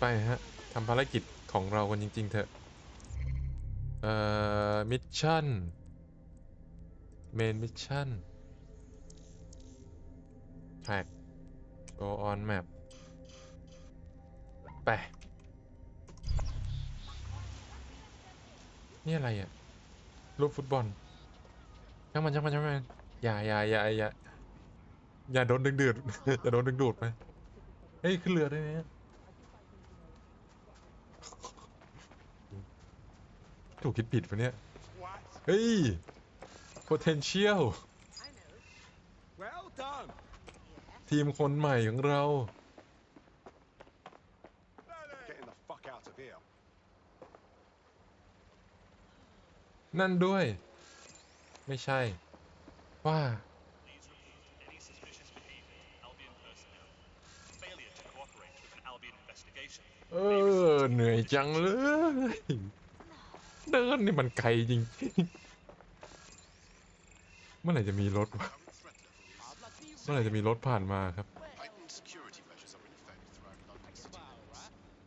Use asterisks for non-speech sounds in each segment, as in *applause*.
ไปฮะทำภารกิจของเรากันจริง ๆ เถอะ เอ่อ มิชชั่น เมนมิชชั่นแท็ก go on map ไป นี่อะไรอะ รูปฟุตบอลช่างมันช่างมันช่างมันอย่าอย่าอย่าอย่าอย่าโดนดึงดูดอย่าโดนดึงดูดไปเฮ้ย ขึ้นเรือได้ไหมอะ ถูกคิดผิดปะเนี่ย เฮ้ย potential Well done. ทีมคนใหม่ของเรา Getting the fuck out of here. นั่นด้วย ไม่ใช่ ว่า Please remove any suspicious behavior from Albion personnel. Failure to cooperate with an Albion investigation. เออ เหนื่อยจังเลย เดินนี่มันไกลจริงๆเมื่อไหร่จะมีรถวะเมื่อไหร่จะมีรถผ่านมาครับ Heightened security measures are in effect throughout London City limits.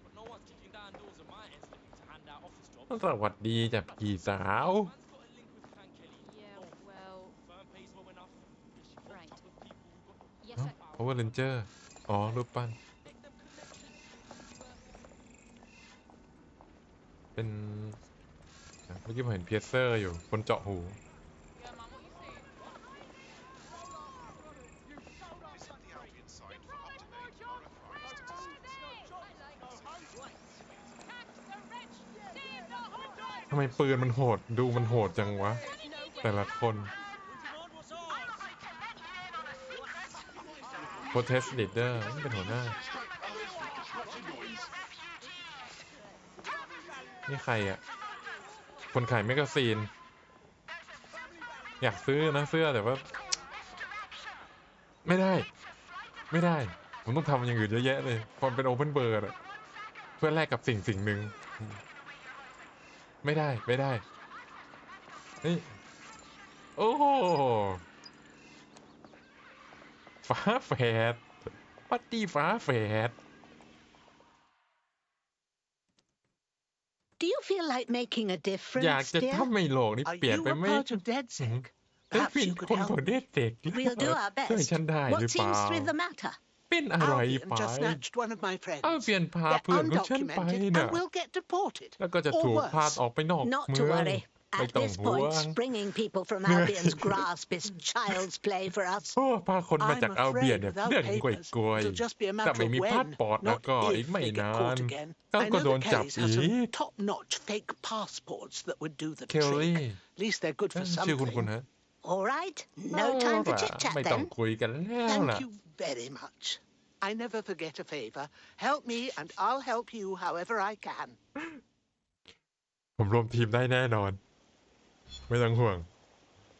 But no one's kicking down doors of my ends looking to hand out office jobs. สวัสดีจ้ะพี่สาว Man's got a link with Clan Kelly. Yeah, No well, firm pays well enough. But she hooked Right. up with people who got yes, เอ้า I, Power Ranger อ๋อ รูปปั้น make them connections. เป็น เมื่อกี้ผมเห็นเพียเซอร์อยู่ คนเจาะหู ทำไมปืนมันโหด ดูมันโหดจังวะ แต่ละคน protest leader นี่เป็นหัวหน้า นี่ใครอะ คนขายแมกกาซีน อยากซื้อนะเสื้อแต่ว่า ไม่ได้ ไม่ได้ ผมต้องทำอย่างอื่นเยอะแยะเลยพอมันเป็นโอเพนเบิร์ดเพื่อแลกกับสิ่งสิ่งหนึ่งไม่ได้ไม่ได้เฮ้ยโอ้โหฟ้าแฝดปัตตี้ฟ้าแฝด like making a difference, อยากจะ dear? ทำให้โลกนี้ Are เปลี่ยน you ไป a ไม่ part of DedSec? เฮ้ย Perhaps เป็น you ค could นของ help. เด็กเด็ก We'll do our ช่วย best. ฉันได้หรือ What เปล่า seems to be the matter? เป็นอะไร Albion ไป just snatched one of my friends. เอาเปลี่ยนพา They're เพื่อนของฉันไป undocumented น่ะ and will get deported. แล้วก็จะ Or ถูก worse. พาออกไปนอก Not เมื to อง worry. ไม่ At ต้อง this ห่ว point, ง bringing people from *laughs* Albion's grasp is child's play for us. *laughs* โอ้พาคนมาจาก I'm อัลเบีย afraid เนี่ย without เรื่องกล้วย papers, กล้วย it'll just be a ถ้า matter ไม่ of มีพาส when, ปอร์ตแล้ว not ก็อีก if ไม่ they get นาน caught again. เขา I ก็ know โด the นจับ Kellys อี have some ก top-notch fake passports that would do the เคลลี่ trick. At least they're good เอ้ for ยชื่อคุณคุณ something. ฮะ All right, no time for เอาล่ะ chit-chat ไม่ต้อง then. คุยกันแล้วล่ะ Thank you very much. I never forget a favor. Help me and I'll help you however I can. *laughs* ผมรวมทีมได้แน่นอน ไม่ต้องห่วง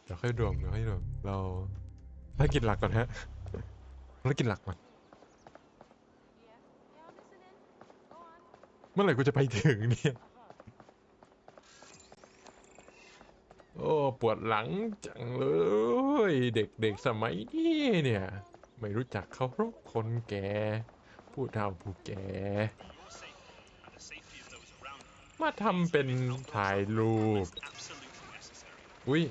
เดี๋ยวค่อยรวมเดี๋ยวค่อยรวมเราภารกิจหลักก่อนฮะภารกิจหลักก่อนเมื่อไหร่กูจะไปถึงเนี่ย โอ้ปวดหลังจังเลย เด็กๆสมัยนี้เนี่ย ไม่รู้จักเคารพคนแก่ผู้เฒ่าผู้แก่มาทำเป็นถ่ายรูป อุ้ย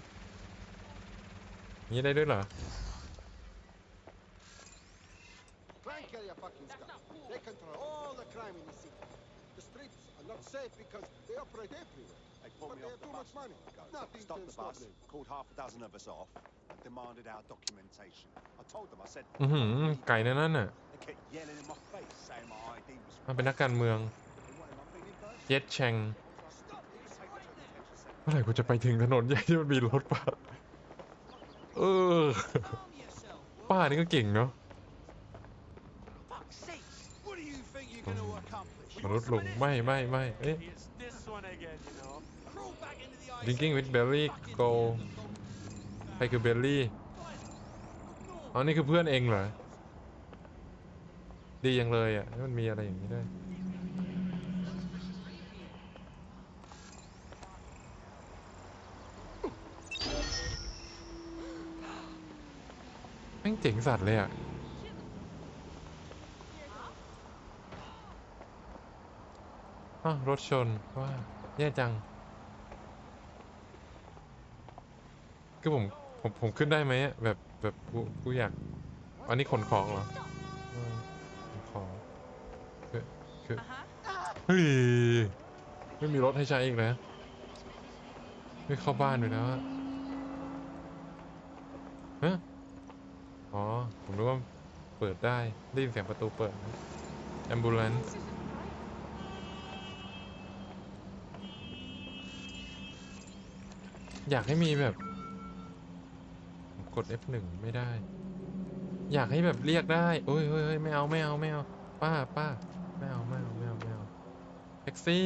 นี่ได้ด้วยเหรอ Clan Kelly are fucking scum. They control all the crime in the city. The streets are not safe because they operate everywhere. They put But me they off have the too bus. much money. Go. Nothing Stopped can the stop bus, them. called half a dozen of us off, and demanded our documentation. I told them, I said, อือหือไก่ในนั้นน่ะ they kept yelling in my face, saying my ID was มันเป็นนักการเมือง They wanted my thing in person. เย็ดแชง Take me to the detention centre. เมื่อไหร่กูจะไปถึงถนนใหญ่ที่มันมีรถป่ะเออ ป้านี่ก็เก่งเนาะมนุษย์ลงไม่ไม่ไม่เอ๊ะ drinking with belly go ใครคือเบลลี่อ๋อนี่คือเพื่อนเองเหรอ ดีอย่างเลยอะ มันมีอะไรอย่างนี้ด้วย เจ๋งสัตว์เลยอะอ้าวรถชนว่าแย่จัง คือผมผมผมขึ้นได้ไหมอะแบบแบบกูกูอยาก อันนี้ขนของเหรอขนของคือคือเฮ้ยไม่มีรถให้ใช้อีกแล้วไม่เข้าบ้านเลยแล้วอะฮะ อ๋อ ผมรู้ว่าเปิดได้ ได้ยินเสียงประตูเปิด ambulance อยากให้มีแบบกด F1 ไม่ได้ อยากให้แบบเรียกได้โอ้ยเฮ้ยเฮ้ยไม่เอาไม่เอาไม่เอาป้าป้าไม่เอาไม่เอาไม่เอาไม่เอาแท็กซี่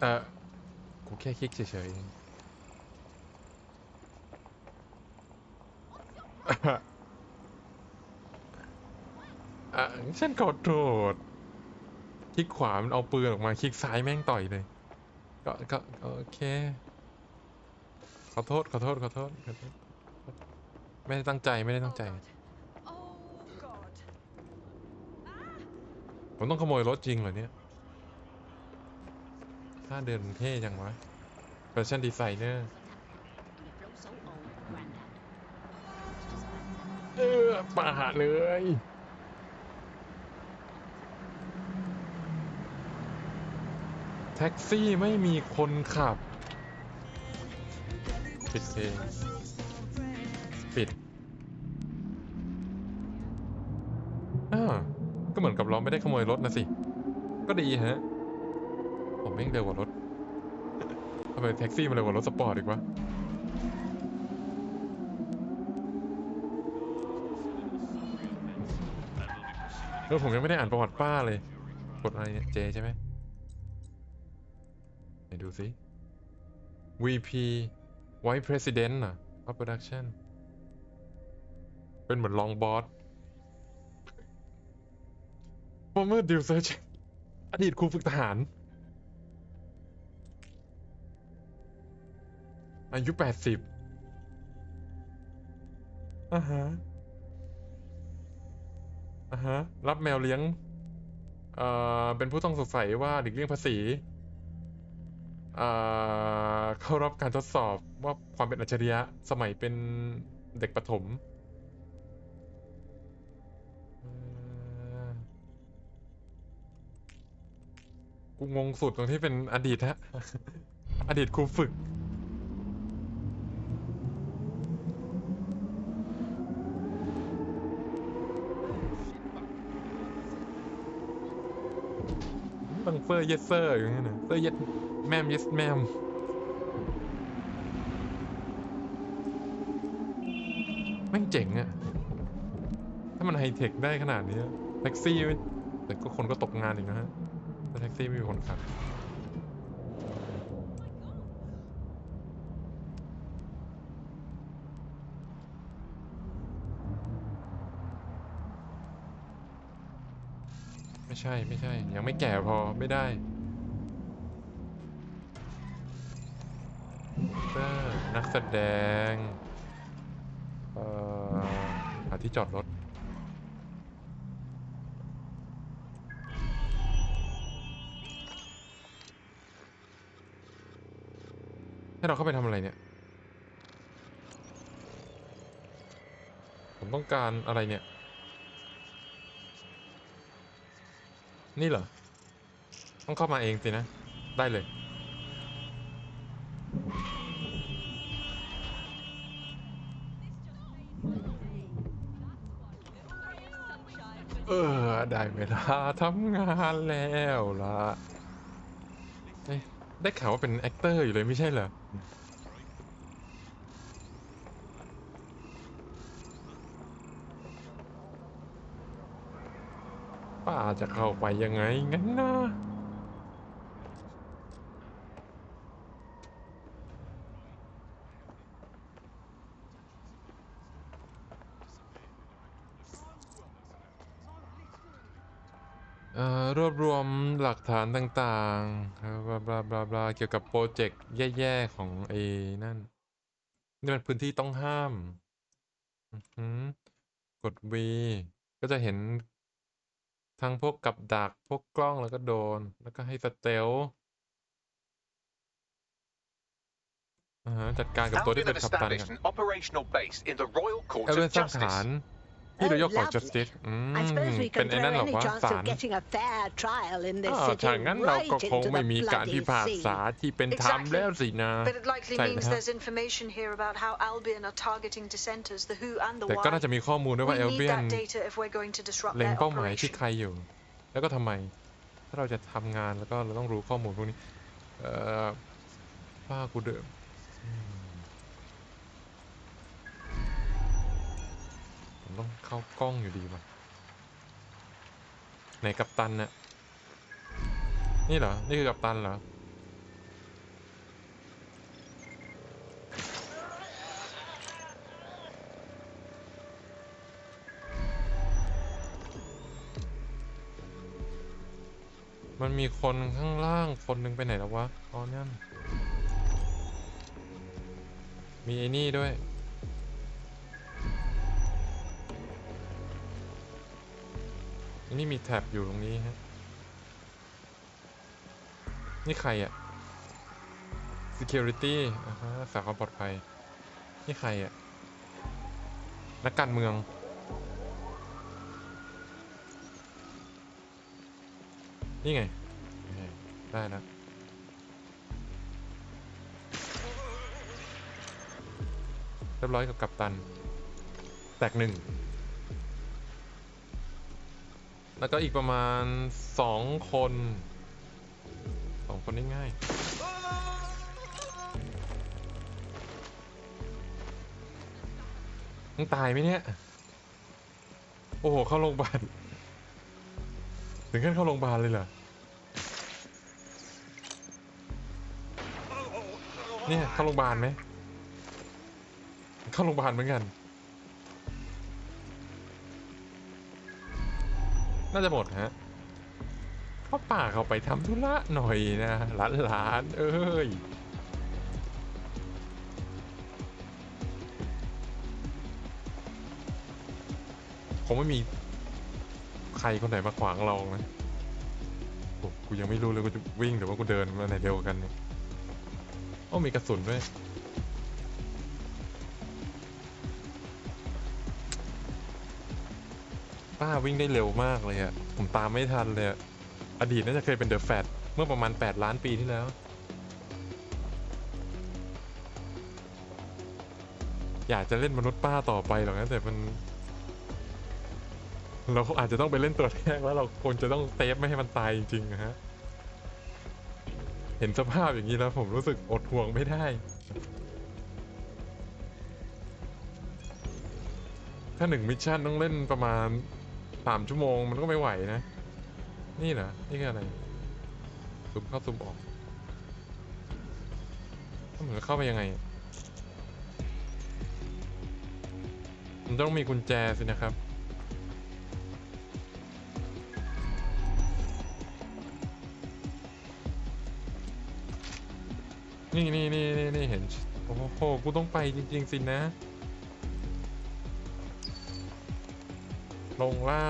เออกูแค่คลิกเฉยๆเอง อะ ฉันขอโทษคลิกขวามันเอาปืนออกมาคลิกซ้ายแม่งต่อยเลย ก็ก็โอเค ขอโทษขอโทษขอโทษขอโทษ ไม่ได้ตั้งใจไม่ได้ตั้งใจ ผมต้องขโมยรถจริงเหรอเนี่ย ถ้าเดินเท่จังวะแฟชั่นดีไซเนอร์เออป่าเลย แท็กซี่ไม่มีคนขับ ปิดเพลงปิดอ่าก็เหมือนกับเราไม่ได้ขโมยรถนะสิ ก็ดีฮะ ผมแม่งเร็วกว่ารถทำไมแท็กซี่มันเร็วกว่ารถสปอร์ตอีกวะเออผมยังไม่ได้อ่านประวัติป้าเลยกดอะไรเนี่ย เจใช่ไหม ดูสิ VP Vice President อะ of Production เป็นเหมือนรองบอส Former d i l Search อดีตครูฝึกทหาร อายุ80อ่าฮะอ่าฮะ รับแมวเลี้ยง เอ่อ เป็นผู้ต้องสงสัยว่าหลีกเลี่ยงภาษี เอ่อเข้ารับการทดสอบว่าความเป็นอัจฉริยะสมัยเป็นเด็กประถมกูงงสุดตรงที่เป็นอดีตฮะ อดีตครูฝึก เฟอร์เยสเซอร์อย่างเงี้ยนะเฟอร์เยสแมมเยสแมมแม่งเจ๋งอะถ้ามันไฮเทคได้ขนาดนี้แท็กซี่แต่ก็คนก็ตกงานอีกนะฮะแต่แท็กซี่ไม่มีคนขับ ช่ไม่ใช่ ยังไม่แก่พอไม่ได้เตอร์นักแสดงเอ่อหาที่จอดรถให้เราเข้าไปทำอะไรเนี่ย ผมต้องการอะไรเนี่ย นี่เหรอ ต้องเข้ามาเองสินะ ได้เลย เออ ได้เวลาทำงานแล้วล่ะเอ๊ะได้ข่าวว่าเป็นแอคเตอร์อยู่เลยไม่ใช่เหรอ จะเข้าไปยังไงงั้นนะรวบรวมหลักฐานต่างๆ บลาบลาบลาบลาเกี่ยวกับโปรเจกต์แย่ๆ ของไอ้นั่น นี่มันพื้นที่ต้องห้าม กด V ก็จะเห็น ทั้งพวกกับดัก พวกกล้องแล้วก็โดนแล้วก็ให้สเตลอ่าฮะจัดการกับตัวที่ Albion เป็ have นกัปตัน established กัน an operational base in the Royal เอ Court เวน of สร้างฐาน Justice. ที่ Oh, รอยคอร์ lovely. จัสติสอืม I suppose we เป็น can ไอ้ throw นั่นเหรอ any วะ chance ศา of ล getting a fair trial in this อ้าว city ถ้างั้นเรา right ก็คง into ไม่ the มีการ bloody พิพากษา sea. ที่เป็นธรรม Exactly. แล้วสินะ But it likely Sorry, means huh? there's information here about how Albion are targeting dissenters, the who and the แต่ก็น่า why. จะมีข้อมูลด้วยว่า We เอล need เบียน that data if we're going to disrupt เล็ง their เป้าหมายที่ operation. ใครอยู่ แล้วก็ทำไม ถ้าเราจะทำงานแล้วก็เราต้องรู้ข้อมูลพวกนี้ เอ่อป้ากูเดิมอืม ต้องเข้ากล้องอยู่ดีป่ะไหนกัปตันน่ะนี่เหรอ นี่คือกัปตันเหรอ มันมีคนข้างล่างคนหนึ่งไปไหนแล้ววะ อ๋อนั่น มีไอ้นี่ด้วย นนี้มีแท็บอยู่ตรงนี้ฮะ นี่ใครอะ security อ่าฮะรักษาความปลอดภัย นี่ใครอะนักการเมือง นี่ไง ได้แล้วเรียบร้อยกับกัปตัน แตกหนึ่ง แล้วก็อีกประมาณสองคนสองคนได้ง่ายมึงตายไหมเนี่ย โอ้โห เข้าโรงพยาบาล ถึงขั้นเข้าโรงพยาบาลเลยเหรอ เนี่ย เข้าโรงพยาบาลไหม เข้าโรงพยาบาลเหมือนกัน น่าจะหมดฮะเพราะป่าเขาไปทำธุระหน่อยนะหลานหลานๆเอ้ยคงไม่มีใครคนไหนมาขวางเรานะโอ้กูยังไม่รู้เลยกูจะวิ่งหรือว่ากูเดินมาไหนเร็วกว่ากันเนี่ยโอ้มีกระสุนด้วย ป้าวิ่งได้เร็วมากเลยอะผมตามไม่ทันเลยอะอดีตน่าจะเคยเป็นเดอะแฟตเมื่อประมาณ 8 ล้านปีที่แล้ว อยากจะเล่นมนุษย์ป้าต่อไปหรอกนะแต่มัน เราอาจจะต้องไปเล่นตัวแรกแล้วเราควรจะต้องเซฟไม่ให้มันตายจริงๆนะฮะ เห็นสภาพอย่างนี้แล้วผมรู้สึกอดห่วงไม่ได้ถ้าหนึ่งมิชชั่นต้องเล่นประมาณ สามชั่วโมงมันก็ไม่ไหวนะ นี่เหรอ นี่คืออะไรซุมเข้าซุมออกถ้าเหมือนเข้าไปยังไง มันต้องมีกุญแจสินะครับนี่นี่นี่นี่นี่เห็น โอ้โห กูต้องไปจริง ๆ สินะ ลงล่า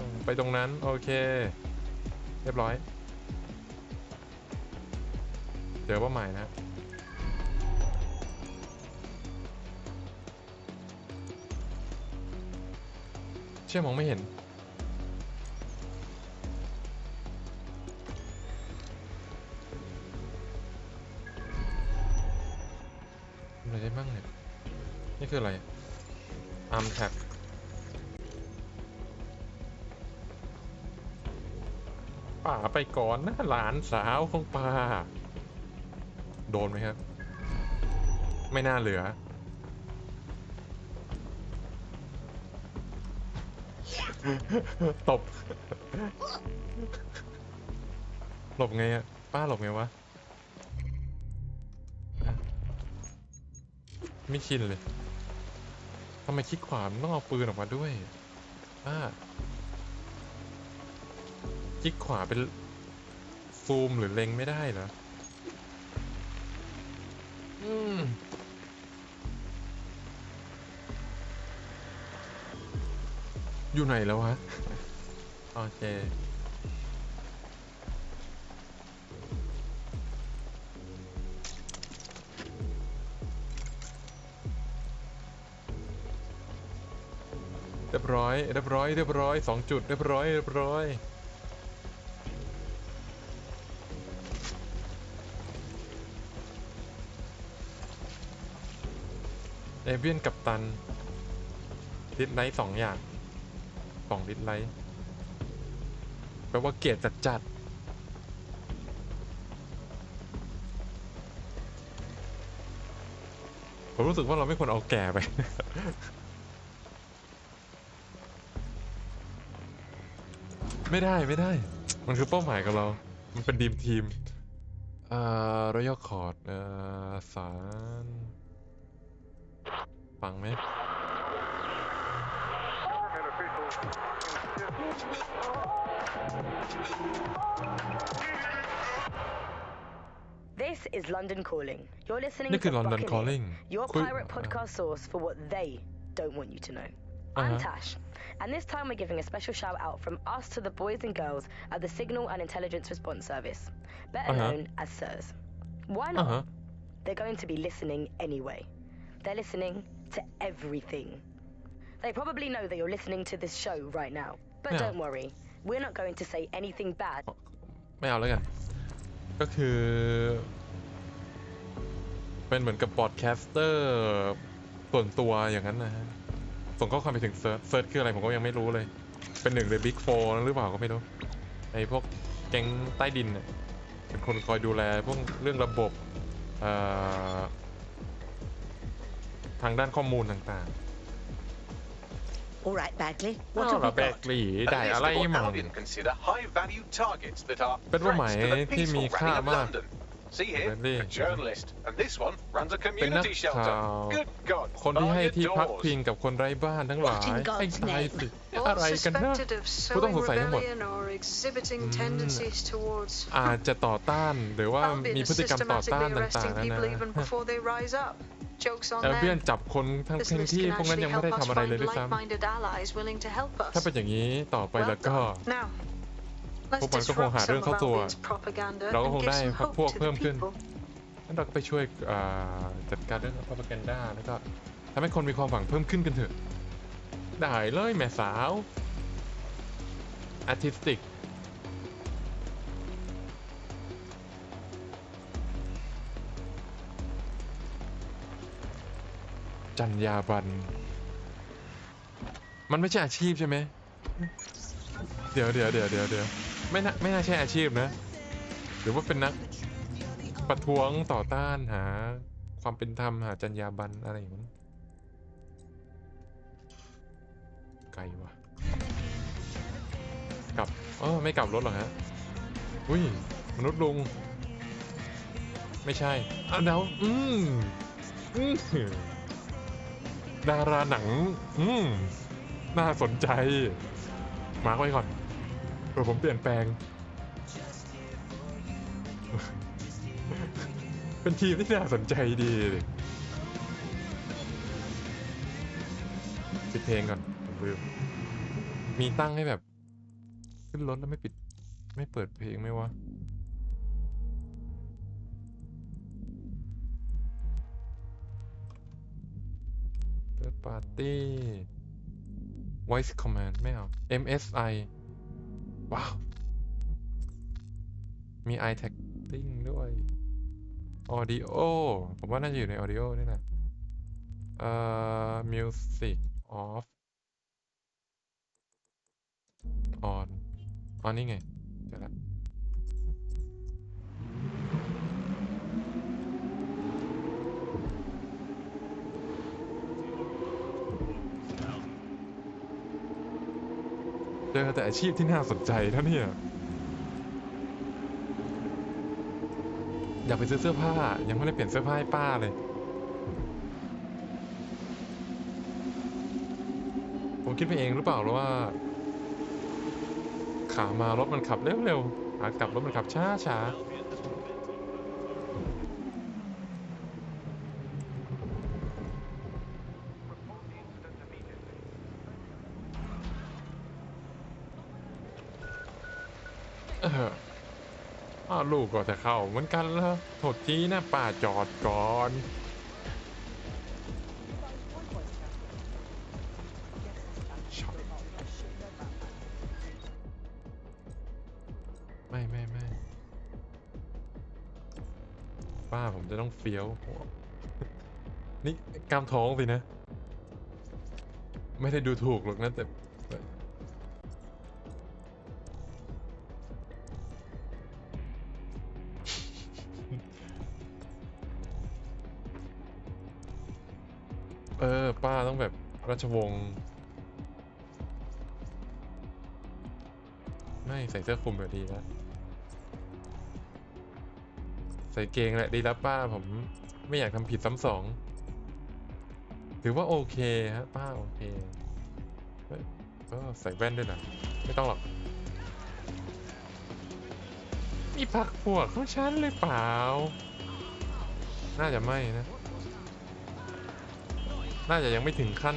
ง ไปตรงนั้น โอเค เรียบร้อย เจอเป้าหมายนะเชื่อมองไม่เห็น อะไรได้บ้างเนี่ย นี่คืออะไรอาร์มแท็บ ป่าไปก่อนนะหลานสาวของป่า โดนไหมครับ ไม่น่าเหลือ ตบ หลบไงอะป้าหลบไงวะ ไม่ชินเลยทำไมคลิกขวามนต้องเอาปืนออกมาด้วยป้า คลิกขวาเป็นซูมหรือเล็งไม่ได้เหรอ อืมอยู่ไหนแล้ววะโอเค เรียบร้อย เรียบร้อย เรียบร้อยสองจุด เรียบร้อย เรียบร้อย เอเวียนกับตันดิสไลท์สองอย่างสองดิสไลท์แปลว่าเกียรติจัดจัดๆผมรู้สึกว่าเราไม่ควรเอาแก่ไป ไม่ได้ไม่ได้ มันคือเป้าหมายของเรา มันเป็นดีมทีม อ่า รอยัลคอร์ด อ่า สาร ฟังไหม This is London Calling. You're listening นี่คือ to London Buccaneer, Calling your คุย pirate podcast source for what they don't want you to know. Uh-huh. I'm Tash, and this time we're giving a special shout out from us to the boys and girls at the Signal and Intelligence Response Service, better Uh-huh. known as SIRS. Why not? Uh-huh. They're going to be listening anyway. They're listening to everything. They probably know that you're listening to this show right now, but Yeah. don't worry, we're not going to say anything bad ไม่เอาแล้วกัน ก็คือเป็นเหมือนกับบอดแคสเตอร์ส่วนตัวอย่างนั้นนะฮะ ส่งข้อความไปถึงเซิร์ชเซิร์ชคืออะไรผมก็ยังไม่รู้เลย เป็นหนึ่งในบิ๊กโฟหรือเปล่าก็ไม่รู้ไอ้พวกแก๊งใต้ดินเนี่ยเป็นคนคอยดูแลพวกเรื่องระบบเอ่อ ทางด้านข้อมูลต่าง All right, Bagley. ๆ What อ้าว have เหรอ we แบก got? หลี A ได้ list อะไร of what มั่ง Albion consider high-value targets that are เป็นเป้าห threats มาย to the ที่มี peaceful ค่า running of มาก London. See here, Really? a journalist, and this one runs a เป็นนัก community shelter. ข่าว Good God, คนที่ by ให้ your ที่พัก doors. พิงกับคนไร้บ้านทั้งหลาย What in God's ให้ตาย name? สิ All อะไรกันนะ suspected of ผู้ต้อง sowing สงสัยทั้งหมด rebellion or exhibiting Mm. tendencies towards อาจจะต่อต้านหรือว่า Albion มี is พฤติกรรมต่อต้าน systematically ต่าง arresting ๆ นานา people even before they rise up. Jokes on เอลเบียน them. จับคนทั้ง This ทั้ง list ที่ can พวกนั้น actually ยังไม่ได้ help us ทำอะไรเลย find ด้วยซ้ like-minded allies willing to help ำ us. ถ้าเป็นอย่างนี้ต่อไป Well แล้วก็ done. Now, let's พวกมันก็คง disrupt หาเรื่อ some ง of เข้าตัว Albion's propaganda เราก็ and คง give ได้ some พรรค hope พวก to เพิ่ the มขึ้น people. งั้นเราก็ไปช่วยอ่าจัดการเรื่อง propaganda แล้วก็ทำให้คนมีความหวังเพิ่มขึ้นกันเถอะ ได้เลยแม่สาว artistic จัญญาบันมันไม่ใช่อาชีพใช่ไหม เดี๋ยวเดี๋ยวเดี๋ยวเดี๋ยวเดี๋ยวไม่น่าไม่น่าใช่อาชีพนะ หรือว่าเป็นนักประท้วงต่อต้านหา ความเป็นธรรมหาจรรยาบรรณอะไรอย่างนั้นไกลว่ะกลับเออไม่กลับรถหรอฮะ อุ้ย มนุษย์ลุง ไม่ใช่อ้าวเดาอืมอืม ดาราหนัง อืม น่าสนใจ มาร์กไว้ก่อนเผื่อผมเปลี่ยนแปลง เป็นทีมที่น่าสนใจดีปิดเพลงก่อนผมลืม มีตั้งให้แบบ ขึ้นรถแล้วไม่ปิด ไม่เปิดเพลงไหมวะ Third party voice command ไม่เอา MSI ว้าว มี eye tagging ด้วย audio ผมว่าน่าจะอยู่ใน audio นี่แหละเอ่อ music off on อ๋อนี่ไงเดี๋ยว เจอแต่อาชีพที่น่าสนใจเท่านี้อยากไปซื้อเสื้อผ้า ยังไม่ได้เปลี่ยนเสื้อผ้าให้ป้าเลย ผมคิดไปเองหรือเปล่าหรือว่า ขามารถมันขับเร็วๆขากลับรถมันขับช้าๆา Albion has momentum. เออลูกก็จะเข้าเหมือนกันแล้วโทษทีนะป้าจอดก่อนไม่ไม่ไม่ป้าผมจะต้องเฟี้ยวนี่กามท้องสินะ ไม่ได้ดูถูกหรอกนะแต่ ชวงศ์ไม่ใส่เสื้อคลุมแบบดีแล้วใส่เกงแหละดีแล้วป้าผมไม่อยากทำผิดซ้ำสองถือว่าโอเคฮะป้าโอเคก็ใส่แว่นด้วยนะไม่ต้องหรอกนี่พักพวกของฉันเลยเปล่า น่าจะไม่นะ น่าจะยังไม่ถึงขั้น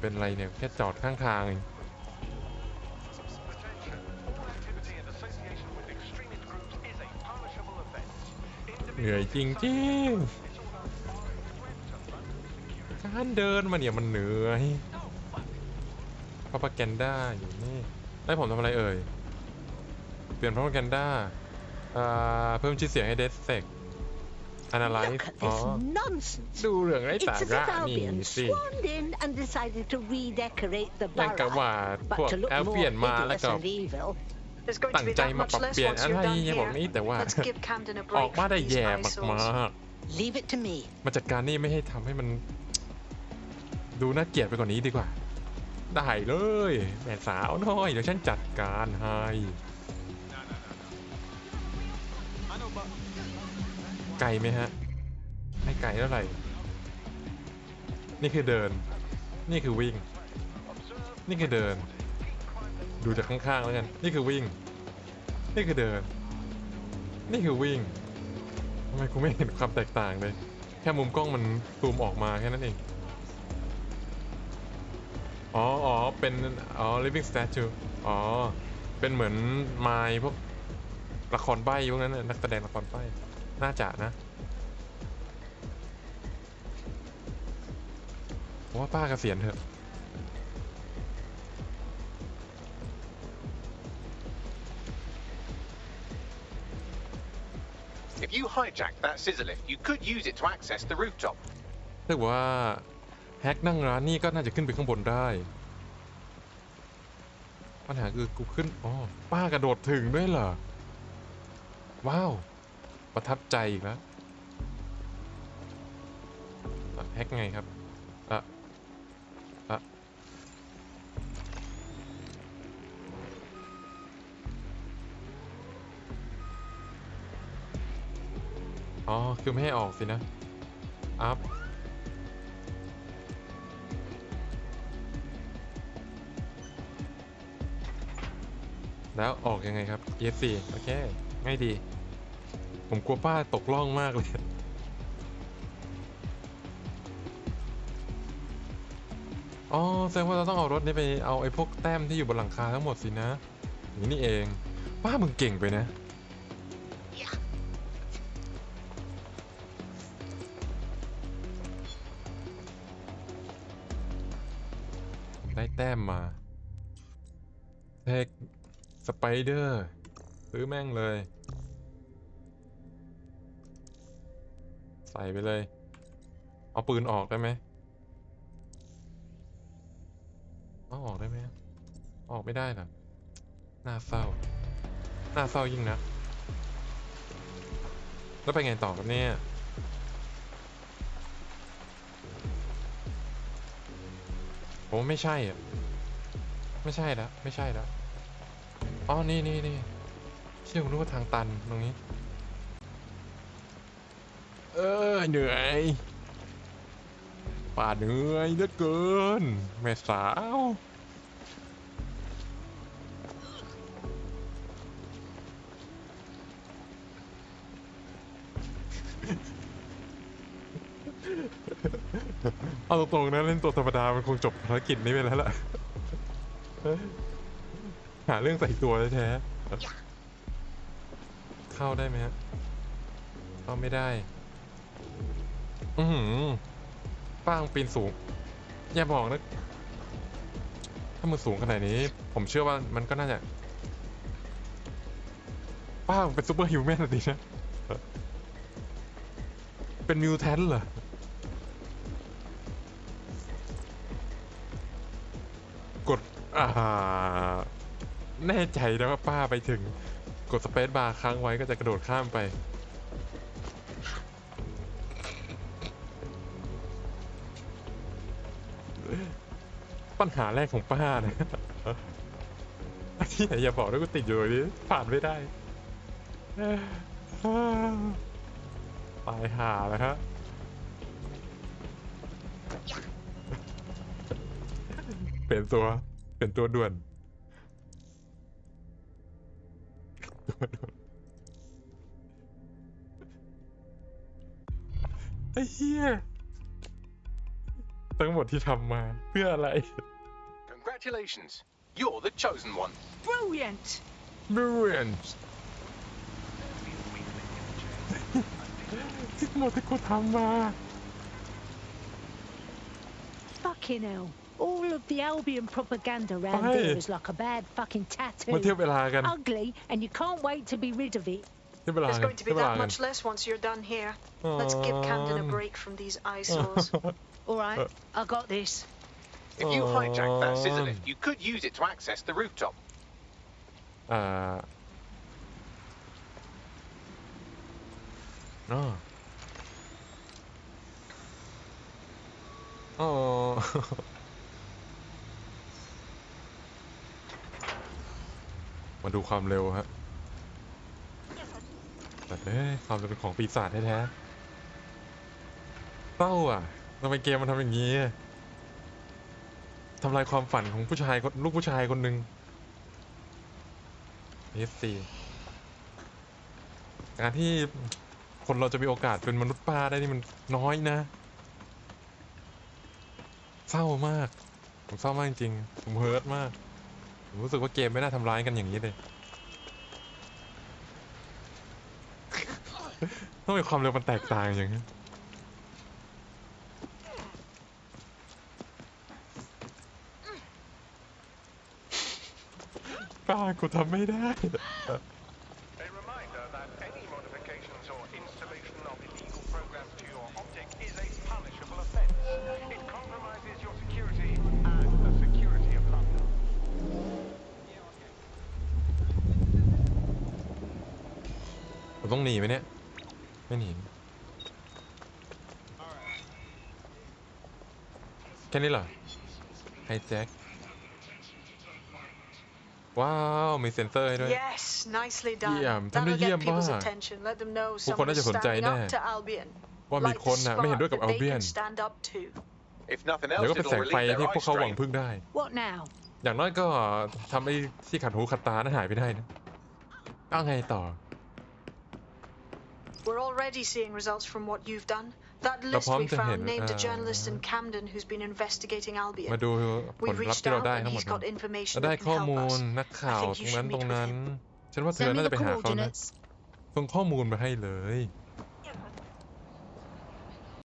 เป็นอะไรเนี่ย แค่จอดข้างทางเองเหนื่อยจริงๆการเดินมาเนี่ยมันเหนื่อยพาปาแกนด้าอยู่นี่ ได้ผมทำอะไรเอ่ย เปลี่ยนพาปาแกนด้า เพิ่มชื่อเสียงให้เดสเซกอนาไล Look ซ์ at อ๋อ this nonsense. ดูเรื่องไร้ It's สา as if ระนี่ Albion สิ swarmed in and decided to redecorate the ยังกับ borough. ว่าพวก But to look แอล more เปลี่ยนมาแล้ว hideous ก็ and evil, There's going ตั้ to ง be ใจ that มา much ปรับ less เปลี่ยน once อะไร you're done อย่างบอกนี้ here. แต่ว่า Let's give Camden a ออก break มา from ได้ these แย่ eyesores. มาก leave it to me. ๆ มาจัดการนี่ไม่ให้ทำให้มัน ดูน่าเกลียดไปกว่านี้ดีกว่า ได้เลย แม่สาวน้อย เดี๋ยวฉันจัดการให้ ไกลไหมฮะ ไม่ไกลเท่าไหร่ นี่คือเดิน นี่คือวิ่ง นี่คือเดิน ดูจากข้างๆแล้วกัน นี่คือวิ่ง นี่คือเดิน นี่คือวิ่งทำไมกูไม่เห็นความแตกต่างเลย แค่มุมกล้องมันซูมออกมาแค่นั้นเอง อ๋ออ๋อเป็น อ๋อ living statue อ๋อ เป็นเหมือนไม้พวกละครใบ้พวกนั้นน่ะนักแสดงละครใบ้ น่าจะนะผมว่าป้าเกษียณเถอะ If you hijacked that scissor lift, you could use it to access the rooftop. ถ้าว่าแฮกนั่งร้านนี่ก็น่าจะขึ้นไปข้างบนได้ ปัญหาคือกูขึ้น อ๋อ ป้ากระโดดถึงด้วยเหรอ ว้าว ประทับใจอีกแล้วแฮกไงครับอะอะอ๋อ คือไม่ให้ออกสินะ อัพแล้วออกยังไงครับ ESC โอเคง่ายดี ผมกลัวป้าตกล่องมากเลยอ๋อแสดงว่าเราต้องเอารถนี้ไปเอาไอ้พวกแต้มที่อยู่บนหลังคาทั้งหมดสินะนี้นี่เองป้ามึงเก่งไปนะได้แต้มมาเทคสไปเดอร์ซื้อแม่งเลย ส่ไปเลย เอาปืนออกได้ไหมเอาออกได้ไหมออกไม่ได้เหรอน่าเศร้าน่าเศร้ายิ่งนะแล้วไปไงต่อครับเนี่ยผมไม่ใช่อะไม่ใช่แล้วไม่ใช่แล้วอ๋อนี่นี่นี่เชื่อผมรู้ว่าทางตันตรงนี้ เออเหนื่อยป่าเหนื่อยเหลือเกิน แม่สาวเอาตรงๆนะเล่นตัวธรรมดา มันคงจบภารกิจนี้ไปแล้วล่ะ หาเรื่องใส่ตัวแท้เข้าได้ไหมฮะเข้าไม่ได้ อือหือป้างปีนสูง อย่าบอกนะ ถ้ามันสูงขนาดนี้ ผมเชื่อว่ามันก็น่าจะ ป้างเป็นซูเปอร์ฮิวแมนสินะ เป็นมิวแทนเหรอกดอ่าแน่ใจนะว่าป้าไปถึง กดสเปซบาร์ค้างไว้ก็จะกระโดดข้ามไป ปัญหาแรกของป้านะที่ไหนอย่าบอกด้วยกูติดอยู่นี้ผ่านไม่ได้ตายหาแล้วฮะเปลี่ยนตัว เปลี่ยนตัวด่วนตัวด่วนไอ้เหี้ย ทั้งหมดที่ทำมาเพื่ออะไร Congratulations. You're the chosen one. Brilliant! Brilliant *laughs* ที่หมดที่กูทำมา Fucking hell. All of the Albion propaganda around Hey. there is like a bad fucking มาเทียบ tattoo. เวลากัน Ugly, and you can't wait to be rid of it. เทียบเวลา There's กัน going to เทีย be บเวลา that กัน much less once you're done here. Let's give Camden a Um, break from these eyesores. *laughs* All right, I got this. If you hijack that scissor Um. lift, you could use it to access the rooftop. อ่า*laughs* อ๋ออ๋อ มาดูความเร็วฮะแต่เอ้ยความเร็วเป็นของปีศาจแท้ๆเศร้าอ่ะ ทำไมเกมมันทำอย่างนี้ทำลายความฝันของผู้ชายคนลูกผู้ชายคนหนึ่ง SC การที่คนเราจะมีโอกาสเป็นมนุษย์ป้าได้นี่มันน้อยนะ เศร้ามาก ผมเศร้ามากจริงๆผมเฮิร์ตมาก ผมรู้สึกว่าเกมไม่น่าทำร้ายกันอย่างนี้เลยต้องมีความเร็วมันแตกต่างอย่างนี้ กูทำไม่ได้ A reminder that any modifications or installation of illegal programs to your object is a punishable offense. It compromises your security and the security of London. ผมต้องหนีไหมเนี่ย ไม่หนี แค่นี้เหรอไฮแจ็ค ว้าว มีเซ็นเซอร์ให้ด้วย Yes, nicely done. เยี่ยมทำได้ That'll เยี่ยม get people's มาก attention. Let them know ผู้คน someone น่า is จะสนใจ standing แน่ up to Albion. ว่ามี Light คน the น่ะไม่เห็นด้วยกับ spark อัล that เบีย they น can stand up to. If nothing เดี๋ยว else, ก็เป็นแส it'll งไฟ relieve their ที่ eye พวกเขาหวัง strain. พึ่งได้ What now? อย่างน้อยก็ทำไอ้ที่ขัดหูขัดตานั้นหายไปได้นะเอาไงต่อ We're already seeing results from what you've done. That เรา list พร้อม we จะเห็น found named a เอ่อ journalist in Camden who's been investigating มา Albion. ดูผ We ลลัพธ์ reached ที่เรา out ได้ and ทั้งหมด he's นะ got information เราได้ that ข้อ can มู help ล us. นักข่าว I ต think รง you นั้น should ตรง meet with นั้น him. ฉันว่าเธอ Send me น่า the จะไปหาเขานะ coordinates. ส่งข้อมูลมาให้เลย